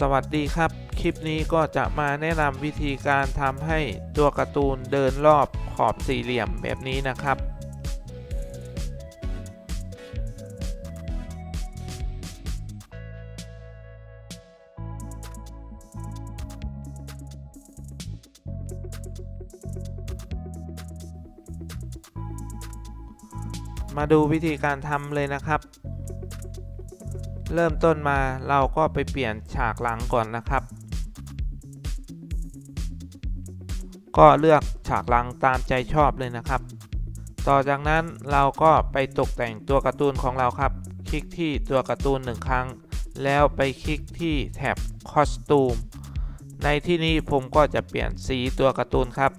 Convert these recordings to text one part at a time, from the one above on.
สวัสดีครับ คลิปนี้ก็จะมาแนะนำวิธีการทำให้ตัวการ์ตูนเดินรอบขอบสี่เหลี่ยมแบบนี้นะครับ มาดูวิธีการทำเลยนะครับ เริ่มต้นมาเราก็ไปเปลี่ยนฉากหลังก่อนนะครับ ก็เลือกฉากหลังตามใจชอบเลยนะครับ ต่อจากนั้นเราก็ไปตกแต่งตัวการ์ตูนของเราครับ คลิกที่ตัวการ์ตูนหนึ่งครั้ง แล้วไปคลิกที่แท็บคอสตูมในที่นี้ผมก็จะเปลี่ยนสีตัวการ์ตูนครับ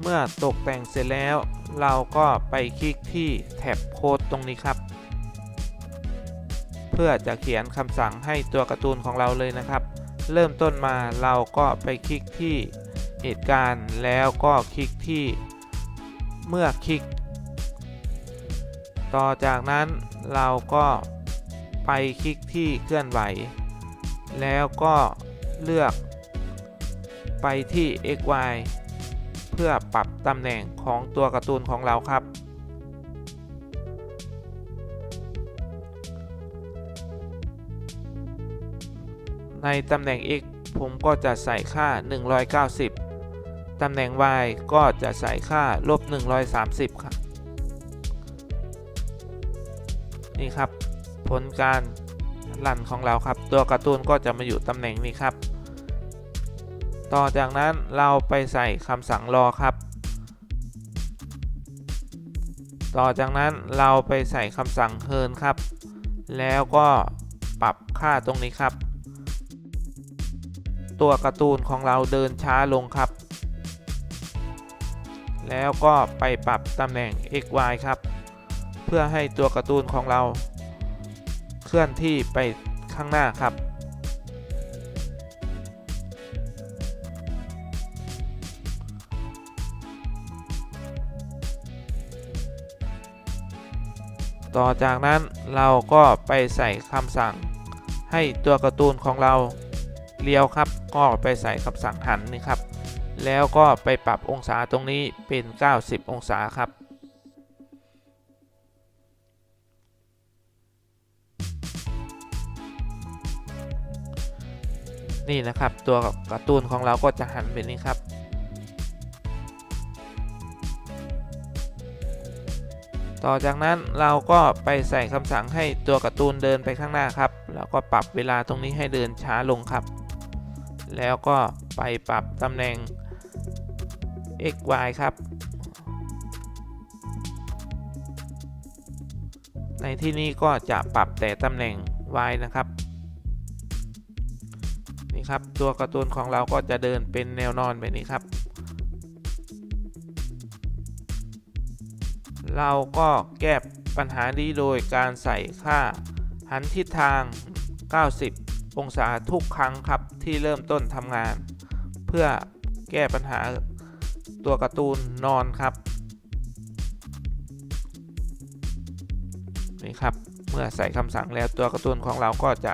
เมื่อตกแต่งเสร็จแล้ว เราก็ไปคลิกที่แท็บโค้ดตรงนี้ครับ เพื่อจะเขียนคำสั่งให้ตัวการ์ตูนของเราเลยนะครับ เริ่มต้นมาเราก็ไปคลิกที่เหตุการณ์แล้วก็คลิกที่เมื่อคลิก ต่อจากนั้นเราก็ไปคลิกที่เคลื่อนไหว แล้วก็เลือกไปที่ xy พื่อปรับตำแหน่งของตัวการ์ตูนของเราครับ ในตำแหน่ง x ผมก็จะใส่ค่า 190 ตำแหน่ง y ก็จะใส่ค่าลบ 130 ครับ นี่ครับ ผลการลั่นของเราครับ ตัวการ์ตูนก็จะมาอยู่ตำแหน่งนี้ครับ ต่อจากนั้นเราไปใส่คำสั่งรอครับ ต่อจากนั้นเราไปใส่คำสั่งเฮิร์นครับ แล้วก็ปรับค่าตรงนี้ครับ ตัวการ์ตูนของเราเดินช้าลงครับ แล้วก็ไปปรับตำแหน่ง x y ครับ เพื่อให้ตัวการ์ตูนของเรา เคลื่อนที่ไปข้างหน้าครับ ต่อจากนั้นเราก็ไปใส่คำสั่ง ให้ตัวการ์ตูนของเราเลี้ยวครับ ก็ไปใส่คำสั่งหันนี่ครับ แล้วก็ไปปรับองศาตรงนี้เป็น 90 องศาครับ นี่นะครับตัวการ์ตูนของเราก็จะหันเป็นนี้ครับ ต่อจากนั้นเราก็ไปใส่คำสั่งให้ตัวการ์ตูนเดินไปข้างหน้าครับ แล้วก็ปรับเวลาตรงนี้ให้เดินช้าลงครับ แล้วก็ไปปรับตำแหน่ง x y ครับ ในที่นี้ก็จะปรับแต่ตำแหน่ง y นะครับ นี่ครับตัวการ์ตูนของเราก็จะเดินเป็นแนวนอนแบบนี้ครับ เราก็แก้ปัญหานี้โดยการใส่ค่า หันทิศทาง 90 องศาทุกครั้งครับที่เริ่มต้นทำงาน เพื่อแก้ปัญหาตัวการ์ตูนนอนครับ นี่ครับ เมื่อใส่คำสั่งแล้วตัวการ์ตูนของเราก็จะ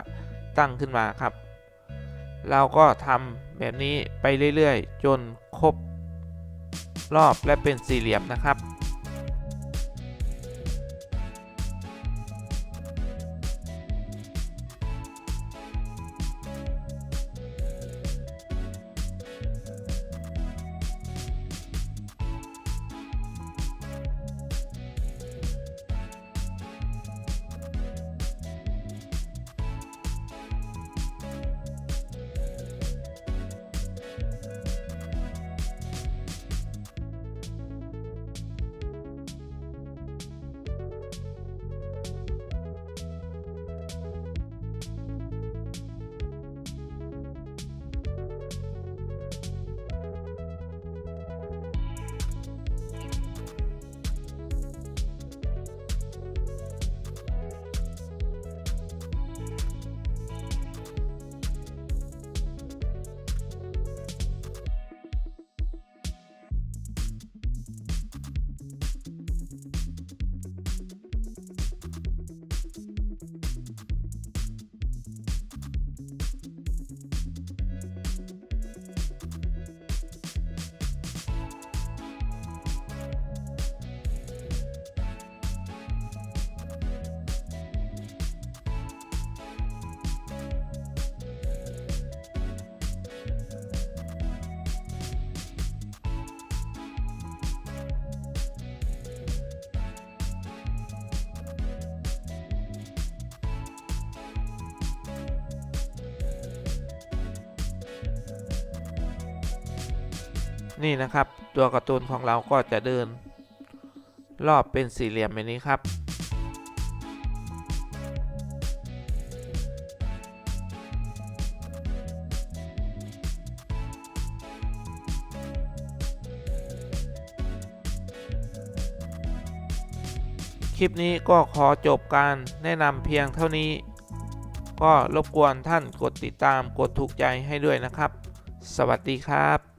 ตั้งขึ้นมาครับ เราก็ทำแบบนี้ไปเรื่อยๆ จนครบรอบและเป็นสี่เหลี่ยมนะครับ นี่นะครับตัวการ์ตูนของเราก็จะเดิน รอบเป็นสี่เหลี่ยมแบบนี้ครับ คลิปนี้ก็ขอจบการแนะนำเพียงเท่านี้ ก็รบกวนท่านกดติดตามกดถูกใจให้ด้วยนะครับ สวัสดีครับ